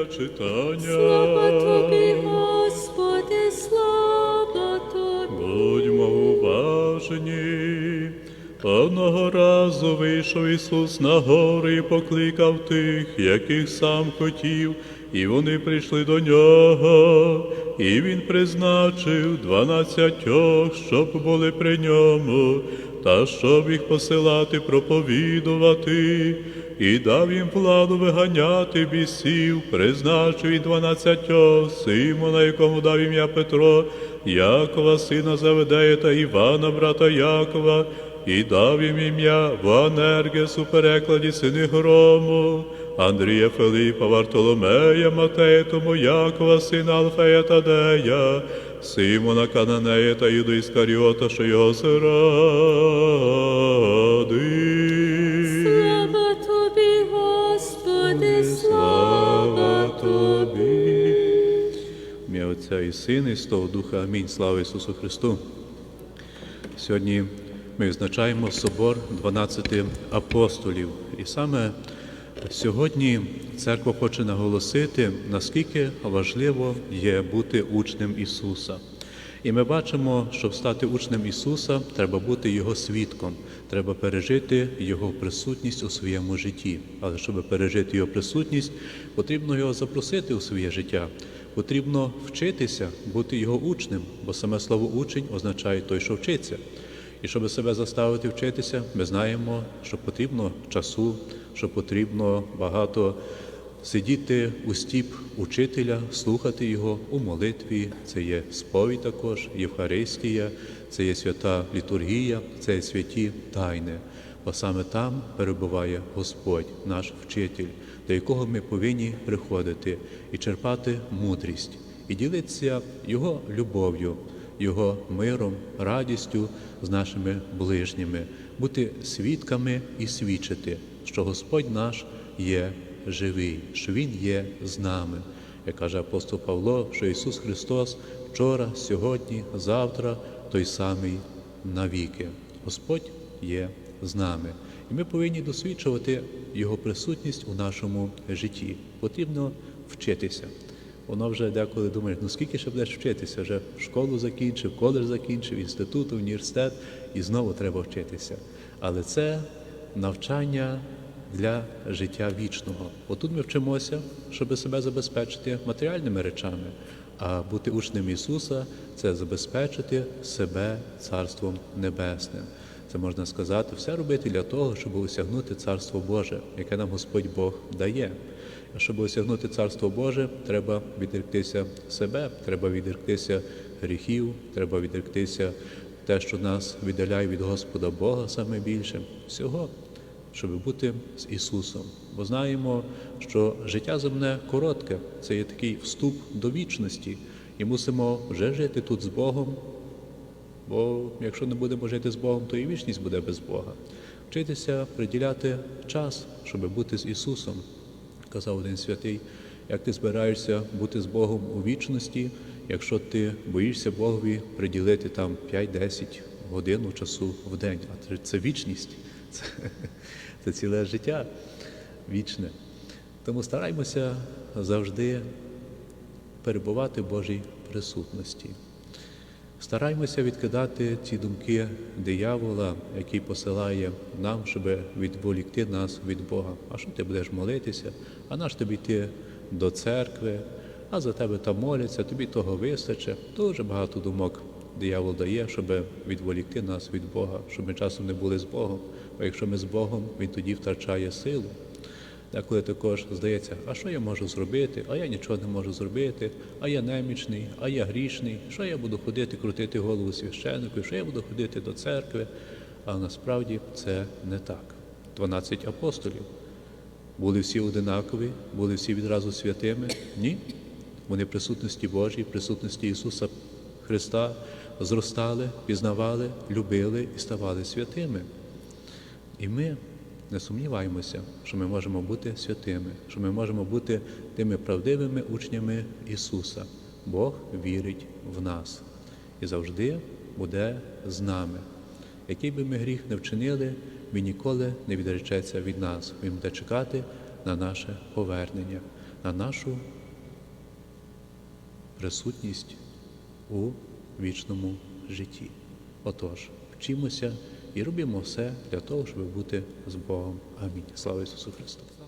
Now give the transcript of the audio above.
Євангелія читання. Слава тобі, Господи, слава тобі. Будьмо уважні. Одного разу вийшов Ісус на гору і покликав тих, яких сам хотів, і вони прийшли до нього, і він призначив дванадцятьох, щоб були при ньому, та щоб їх посилати проповідувати, і дав їм владу виганяти бісів, призначив і дванадцятьох, Симона, якому дав ім'я Петро, Якова, сина Заведея та Івана, брата Якова, і дав їм ім'я Ванергес у перекладі сини грому, Андрія Филипа, Вартоломея, Матея, тому Якова, сина Алфея Тадея, Симона Кананея та Юду Іскаріота, що його зрадив. Слава тобі, Господи, слава тобі. Ім'я Отця і Сина, і Святого Духа. Амінь. Слава Ісусу Христу. Сьогодні ми відзначаємо собор 12 апостолів. І саме сьогодні церква хоче наголосити, наскільки важливо є бути учнем Ісуса. І ми бачимо, щоб стати учнем Ісуса, треба бути Його свідком, треба пережити Його присутність у своєму житті. Але щоб пережити Його присутність, потрібно його запросити у своє життя. Потрібно вчитися бути його учнем, бо саме слово учень означає той, що вчиться. І щоб себе заставити вчитися, ми знаємо, що потрібно часу, що потрібно багато сидіти у стіп учителя, слухати його у молитві. Це є сповідь також, Євхаристія, це є свята літургія, це є святі тайни. Бо саме там перебуває Господь, наш вчитель, до якого ми повинні приходити і черпати мудрість, і ділитися Його любов'ю, Його миром, радістю з нашими ближніми, бути свідками і свідчити, що Господь наш є живий, що Він є з нами. Як каже апостол Павло, що Ісус Христос вчора, сьогодні, завтра той самий навіки. Господь є з нами. І ми повинні досвідчувати Його присутність у нашому житті. Потрібно вчитися. Воно вже деколи думає, ну скільки ще будеш вчитися? Вже школу закінчив, коледж закінчив, інститут, університет, і знову треба вчитися. Але це навчання для життя вічного. Отут ми вчимося, щоб себе забезпечити матеріальними речами, а бути учнем Ісуса це забезпечити себе Царством Небесним. Це можна сказати, все робити для того, щоб осягнути Царство Боже, яке нам Господь Бог дає. А щоб осягнути Царство Боже, треба відректися себе, треба відректися гріхів, треба відректися те, що нас віддаляє від Господа Бога саме більше, всього, щоб бути з Ісусом. Бо знаємо, що життя земне коротке, це є такий вступ до вічності, і мусимо вже жити тут з Богом. Бо якщо не будемо жити з Богом, то і вічність буде без Бога. Вчитися приділяти час, щоб бути з Ісусом, казав один святий, як ти збираєшся бути з Богом у вічності, якщо ти боїшся Богові приділити там 5-10 годин часу в день, а це- вічність, це, це ціле життя вічне. Тому стараймося завжди перебувати в Божій присутності. Стараймося відкидати ці думки диявола, який посилає нам, щоб відволікти нас від Бога. А що ти будеш молитися? А наш тобі йти до церкви, а за тебе там моляться, тобі того вистачить. Дуже багато думок диявол дає, щоб відволікти нас від Бога, щоб ми часом не були з Богом. Бо якщо ми з Богом, він тоді втрачає силу. Деколи також здається, а що я можу зробити? А я нічого не можу зробити, а я немічний, а я грішний. Що я буду ходити, крутити голову священнику, що я буду ходити до церкви? А насправді це не так. 12 апостолів. Були всі одинакові, були всі відразу святими? Ні. Вони в присутності Божій, в присутності Ісуса Христа зростали, пізнавали, любили і ставали святими. І ми не сумніваємося, що ми можемо бути святими, що ми можемо бути тими правдивими учнями Ісуса. Бог вірить в нас і завжди буде з нами. Який би ми гріх не вчинили, Він ніколи не відречеться від нас. Він буде чекати на наше повернення. на нашу присутність у вічному житті. Отож, вчимося і робимо все для того, щоб бути з Богом. Амінь. Слава Ісусу Христу!